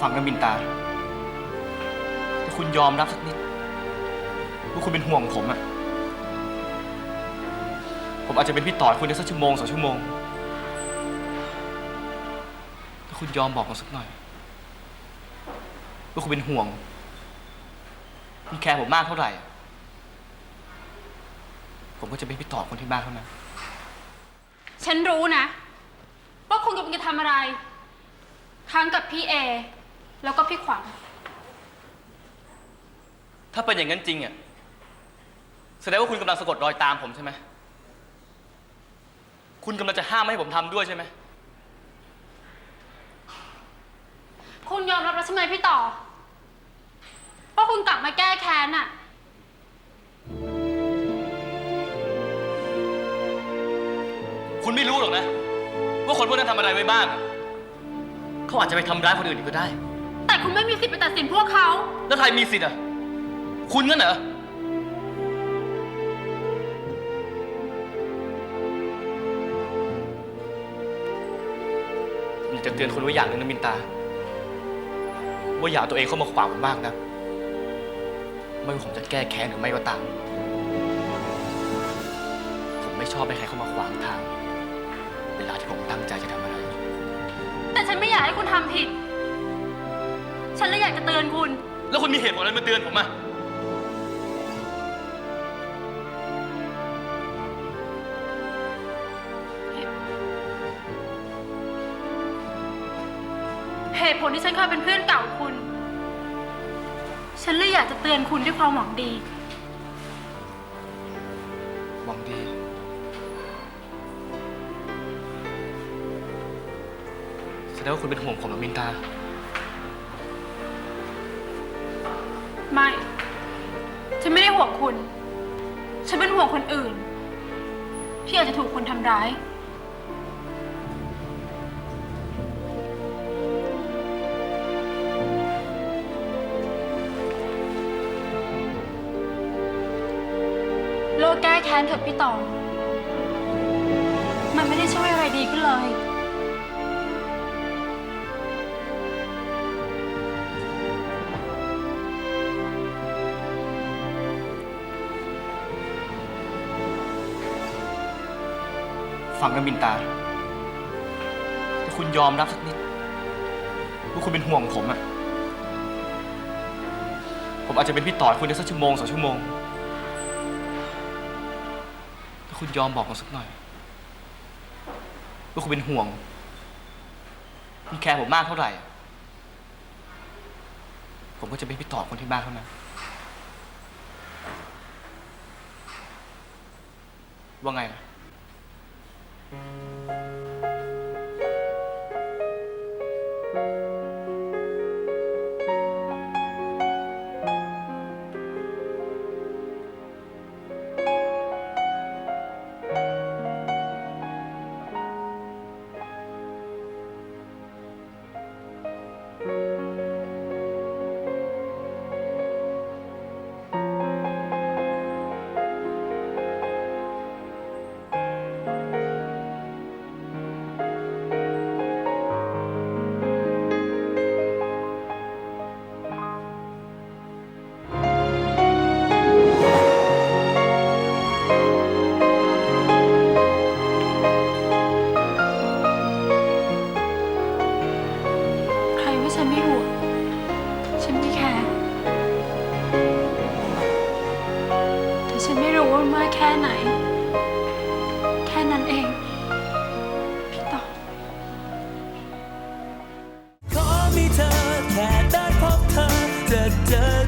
ฟังนะมินตา ถ้าคุณยอมรับสักนิดว่าคุณเป็นห่วงผมอะผมอาจจะเป็นพี่ต่อคุณได้สักชั่วโมงสองชั่วโมง ถ้าคุณยอมบอกผมสักหน่อยว่าคุณเป็นห่วง คุณแคร์ผมมากเท่าไหร่ ผมก็จะเป็นพี่ต่อคนที่มากเท่านั้น ฉันรู้นะ ว่าคุณกำลังจะทำอะไร ทั้งกับพี่เอ แล้วก็พี่ขวัญ ถ้าเป็นอย่างนั้นจริงอะแสดงว่าคุณกำลังสะกดรอยตามผมใช่ไหมคุณกำลังจะห้ามไม่ให้ผมทำด้วยใช่ไหมคุณยอมรับแล้วใช่ไหมพี่ต่อว่าคุณกลับมาแก้แค้นอะคุณไม่รู้หรอกนะ ว่าคนพวกนั้นทำอะไรไว้บ้างอะเขาอาจจะไปทำร้ายคนอื่นอีกก็ได้ แต่คุณไม่มีสิทธิ์ไปตัดสินพวกเขา แล้วใครมีสิทธิ์อะ คุณงั้นเหรอ ผมอยากจะเตือนคุณไว้อย่างหนึงนะมินตา ว่าอย่าเอาตัวเองเข้ามาขวางผมมากนะ ไม่ว่าผมจะแก้แค้นหรือไม่ก็ตาม ผมไม่ชอบให้ใครเข้ามาขวางทาง เวลาที่ผมตั้งใจจะทำอะไร แต่ฉันไม่อยากให้คุณทำผิด ฉันเลยอยากจะเตือนคุณ แล้วคุณมีเหตุผลอะไรมาเตือนผมอะเหตุผลที่ฉันเคยเป็นเพื่อนเก่าคุณ ฉันเลยอยากจะเตือนคุณด้วยความหวังดี หวังดี แสดงว่าคุณเป็นห่วงผมเหรอมินตา ไม่ ฉันไม่ได้ห่วงคุณ ฉันเป็นห่วงคนอื่น ที่อาจจะถูกคนทำร้ายเลิกแก้แค้นเถอะพี่ตอง มันไม่ได้ช่วยอะไรดีขึ้นเลย ฟังนะมินตาถ้าคุณยอมรับสักนิดว่าคุณเป็นห่วงผมอะผมอาจจะเป็นพี่ต่อคุณได้สักชั่วโมงสองชั่วโมง ถ้าคุณยอมบอกผมสักหน่อยว่าคุณเป็นห่วง คุณแคร์ผมมากเท่าไหร่ ผมก็จะเป็นพี่ต่อคนที่มากเท่านั้น ว่าไงล่ะ ฉันไม่รู้ว่ามากแค่ไหน แค่นั้นเอง พี่ต่อ ขอมีเธอแค่ได้พบเธอจะเจอ